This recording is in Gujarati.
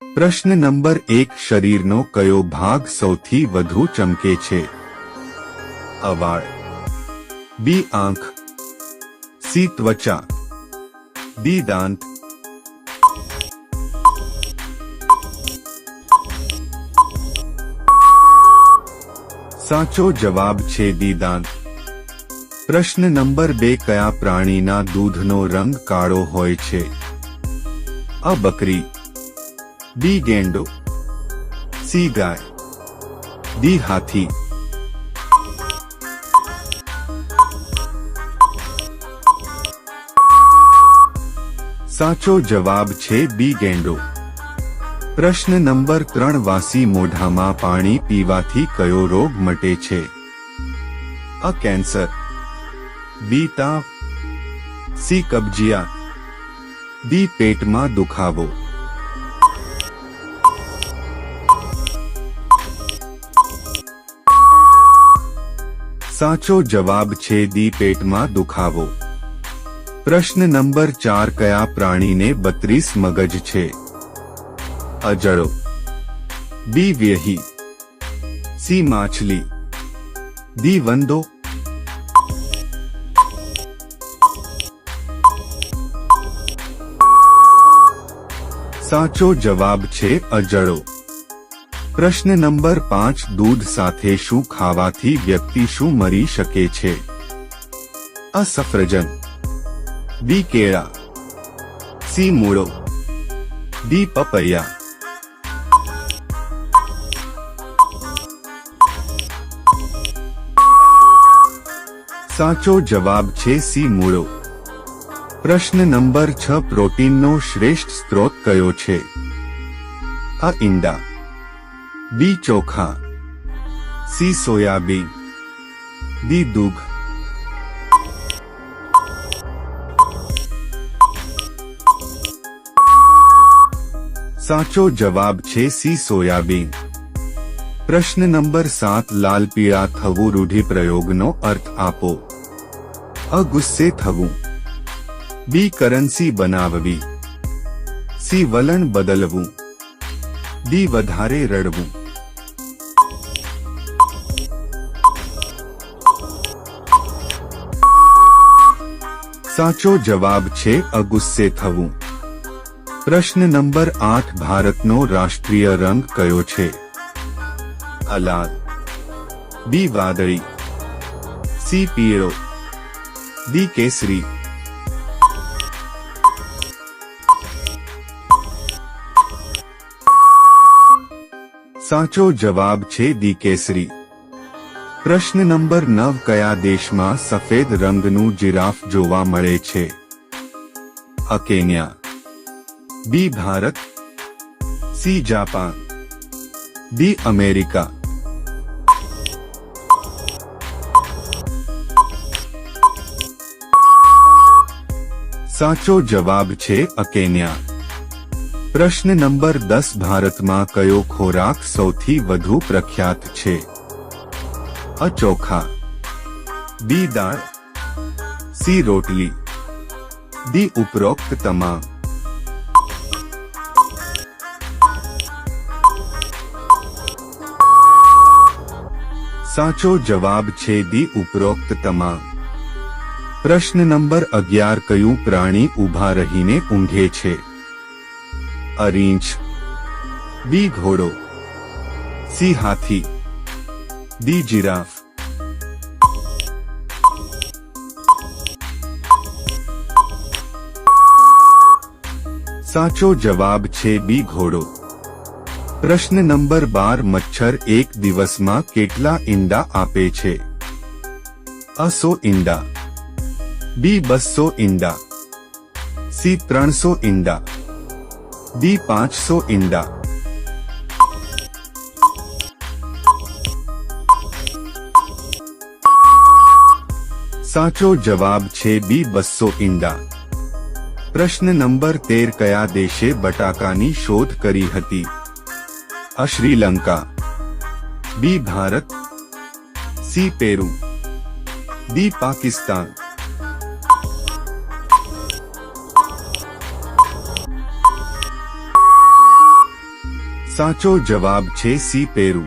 પ્રશ્ન નંબર એક, શરીરનો કયો ભાગ સૌથી વધુ ચમકે છે? અવાળ. બી, આંખ. સી, ત્વચા. ડી, દાંત. સાચો જવાબ છે ડી, દાંત. પ્રશ્ન નંબર બે, કયા પ્રાણીના દૂધનો રંગ કાળો હોય છે? અ, બકરી. બી ગેંડો સી ગાય ડી હાથી સાચો જવાબ છે બી ગેંડો પ્રશ્ન નંબર ત્રણ વાસી મોઢામાં પાણી પીવાથી કયો રોગ મટે છે? અ કેન્સર, બી તાવ, સી કબજિયાત ડી પેટમાં દુખાવો। સાચો જવાબ છે દી પેટમાં દુખાવો. પ્રશ્ન નંબર ચાર, કયા પ્રાણીને બત્રીસ મગજ છે? અજળો. બી વ્યહી. સી માછલી. દી વંદો. સાચો જવાબ છે અજળો. પ્રશ્ન નંબર પાંચ, દૂધ સાથે શું ખાવાથી વ્યક્તિ શું મરી શકે છે? અ, સફરજન. બી, કેળા. સી, મૂળો. ડી, પપૈયા. સાચો જવાબ છે સી, મૂળો. પ્રશ્ન નંબર છ, પ્રોટીનનો શ્રેષ્ઠ સ્ત્રોત કયો છે? આ ઈંડા. બી ચોખા, સી સોયાબીન, ડી દૂધ. સાચો જવાબ છે સી સોયાબીન. પ્રશ્ન નંબર સાત, લાલ પીળા થવું રૂઢિપ્રયોગનો અર્થ આપો. અ ગુસ્સે થવું. બી કરન્સી બનાવવી. સી વલણ બદલવું. ડી વધારે રડવું. સાચો જવાબ છે, અગુસ્સે થવું. પ્રશ્ન નંબર આઠ, ભારતનો રાષ્ટ્રીય રંગ કયો છે? અલાલ બી વાદળી. સી, પીળો. ડી, કેસરી. સાચો જવાબ છે દી કેસરી પ્રશ્ન નંબર નવ કયા દેશમાં સફેદ રંગનું જીરાફ જોવા મળે છે A Kenya B Bharat C Japan D America સાચો જવાબ છે અકેન્યા પ્રશ્ન નંબર દસ ભારતમાં કયો ખોરાક સૌથી વધુ પ્રખ્યાત છે? અ ચોખા, બી દાળ, સી રોટલી, ડી ઉપરોક્ત તમામ. સાચો જવાબ છે દી ઉપરોક્ત તમામ. પ્રશ્ન નંબર અગિયાર, કયું પ્રાણી ઊભા રહીને ઊંઘે છે? અ બી ઘોડો, સી હાથી, ડી જીરાફ. સાચો જવાબ છે બી ઘોડો. પ્રશ્ન નંબર બાર મચ્છર એક દિવસમાં કેટલા ઈંડા આપે છે? અસો ઈંડા. બી બસો ઈંડા. સી ત્રણસો ઈંડા. ડી પાંચસો ઈંડા સાચો જવાબ છે બી બસો ઈંડા પ્રશ્ન નંબર તેર કયા દેશે બટાકાની શોધ કરી હતી A Sri Lanka B Bharat C Peru D Pakistan સાચો જવાબ છે સી પેરુ.